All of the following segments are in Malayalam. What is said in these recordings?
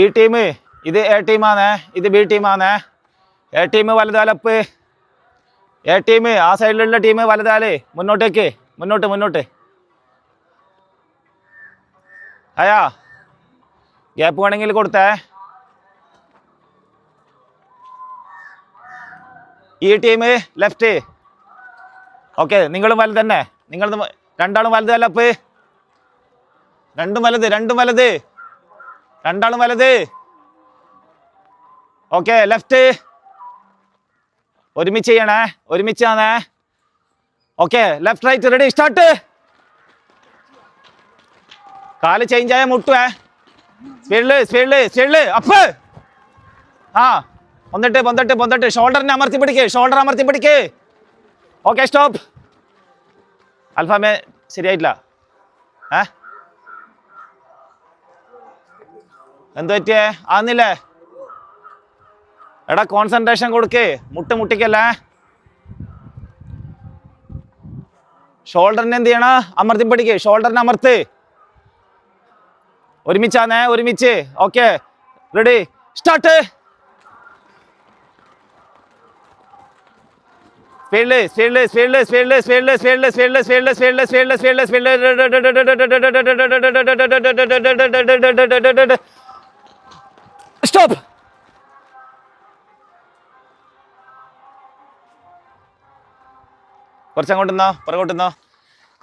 ഈ ടീം ഇത് എ ടീമാണ് ഇത് ബി ടീമാണ് എ ടീം വലുതാലപ്പ് എ ടീം ആ സൈഡിലുള്ള ടീം വലുതാൽ മുന്നോട്ടേക്ക് മുന്നോട്ട് മുന്നോട്ട്. അയാ ഗ്യാപ്പ് വേണമെങ്കിൽ കൊടുത്തേ. ഈ ടീം ലെഫ്റ്റ് ഓക്കെ നിങ്ങളും വലുത് തന്നെ. നിങ്ങൾ രണ്ടാളും വലുതല്ലപ്പ് രണ്ടും വലുത് രണ്ടും വലുത്. രണ്ടാളും വലത്. ഓക്കെ ലെഫ്റ്റ് ഒരുമിച്ച് ചെയ്യണേ ഒരുമിച്ച് ആണേ. Okay left right ready start കാൽ ചേഞ്ച് ആയ മുട്ടുവേ. സ്പീഡിൽ സ്പീഡിൽ സ്പീഡിൽ അപ്പ് ആ പൊന്നിട്ട് പൊന്നിട്ട് പൊന്നിട്ട് ഷോൾഡറിനെ അമർത്തി പിടിക്ക് ഷോൾഡർ അമർത്തി പിടിക്ക്. ഓക്കെ സ്റ്റോപ്പ് അൽഫാമേ ശരിയായിട്ടില്ല. ഏ? എന്ത് പറ്റിയേ ആന്നില്ലേ എടാ കോൺസെൻട്രേഷൻ കൊടുക്കേ മുട്ട് മുട്ടിക്കല്ലേ ഷോൾഡറിന് എന്ത് ചെയ്യണം അമർത്തി പിടിക്ക് ഷോൾഡറിന് അമർത്ത് ഒരുമിച്ചാന്നേ ഒരുമിച്ച് ഓക്കെ റെഡി സ്റ്റാർട്ട് സ്പീഡിൽ സ്പീഡിൽ സ്പീഡിൽ സ്പീഡിൽ സ്പീഡിൽ സ്പീഡിൽ സ്പീഡിൽ സ്പീഡിൽ സ്പീഡിൽ സ്പീഡിൽ സ്പീഡിൽ സ്റ്റോപ്പ്. കുറച്ചങ്ങോട്ട് നിന്നോ പുറകോട്ട് നിന്നോ.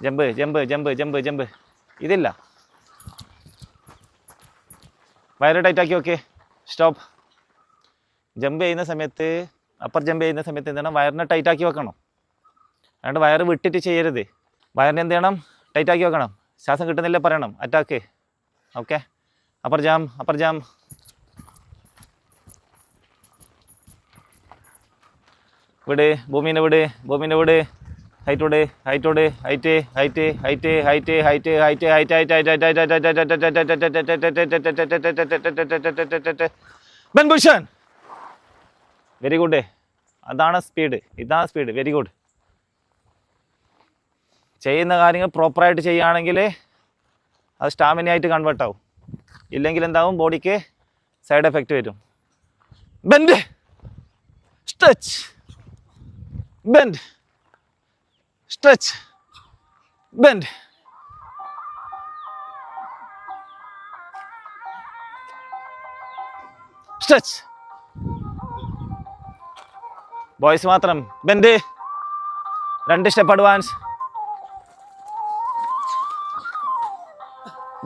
Jump jump jump jump jump. ഇതില്ല. വയറ് ടൈറ്റ് ആക്കി ഓക്കെ സ്റ്റോപ്പ്. ജമ്പ് ചെയ്യുന്ന സമയത്ത് അപ്പർ ജമ്പ് ചെയ്യുന്ന സമയത്ത് എന്ത് ചെയ്യണം? വയറിനെ ടൈറ്റ് ആക്കി വെക്കണം. അതുകൊണ്ട് വയറ് വിട്ടിട്ട് ചെയ്യരുത്. വയറിനെ എന്ത് ചെയ്യണം? ടൈറ്റ് ആക്കി വെക്കണം. ശ്വാസം കിട്ടുന്നില്ല പറയണം. Attack okay upper jam upper ജാം വിട് ഭൂമിനെ വിട് ഭൂമിനെ വിട് height height height height height height height height height height ബെൻഭൂഷൺ very good അതാണ് സ്പീഡ് ഇതാണ് സ്പീഡ് വെരി ഗുഡ് ചെയ്യുന്ന കാര്യങ്ങൾ പ്രോപ്പറായിട്ട് ചെയ്യുകയാണെങ്കിൽ അത് സ്റ്റാമിന ആയിട്ട് കൺവേർട്ട് ആവും ഇല്ലെങ്കിൽ എന്താവും ബോഡിക്ക് സൈഡ് എഫക്റ്റ് വരും bend stretch bend. Stretch. Bend. Stretch. Boys മാത്രം. ബെൻഡ് രണ്ട് സ്റ്റെപ്പ് അഡ്വാൻസ്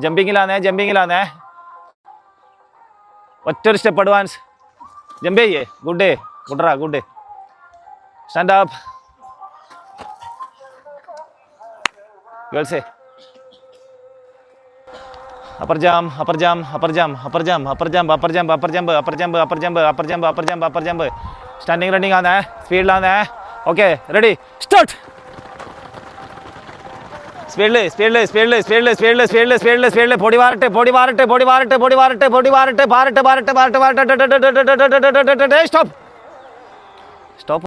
ജമ്പിങ്ങിലാന്നേ ജമ്പിങ്ങിലാന്നേ ഒറ്റൊരു സ്റ്റെപ്പ് അഡ്വാൻസ് ജമ്പ് ചെയ്യേ. Good day ഗുഡ്രാ good day Stand up. Girls, say. Upper jump, upper jump, upper jump, upper jump, upper jump, upper jump, upper jump, upper jump, upper jump, upper jump, upper jump, upper jump. Standing running ആണ് സ്പീഡിലാണ് ഓക്കെ റെഡി സ്റ്റാർട്ട് സ്പീഡില് സ്പീഡില് സ്പീഡില് സ്പീഡില് സ്പീഡില് സ്പീഡില് സ്പീഡില് സ്പീഡില് പൊടി വാറട്ടെ പൊടി വാറട്ടെ പൊടി വാറട്ടെ പൊടി വാറട്ടെ പൊടി വാറട്ടെ പാറട്ടെ പാറട്ടെ പാറട്ടെ പാറട്ടെ പാറട്ടെ സ്റ്റോപ്പ് സ്റ്റോപ്പ്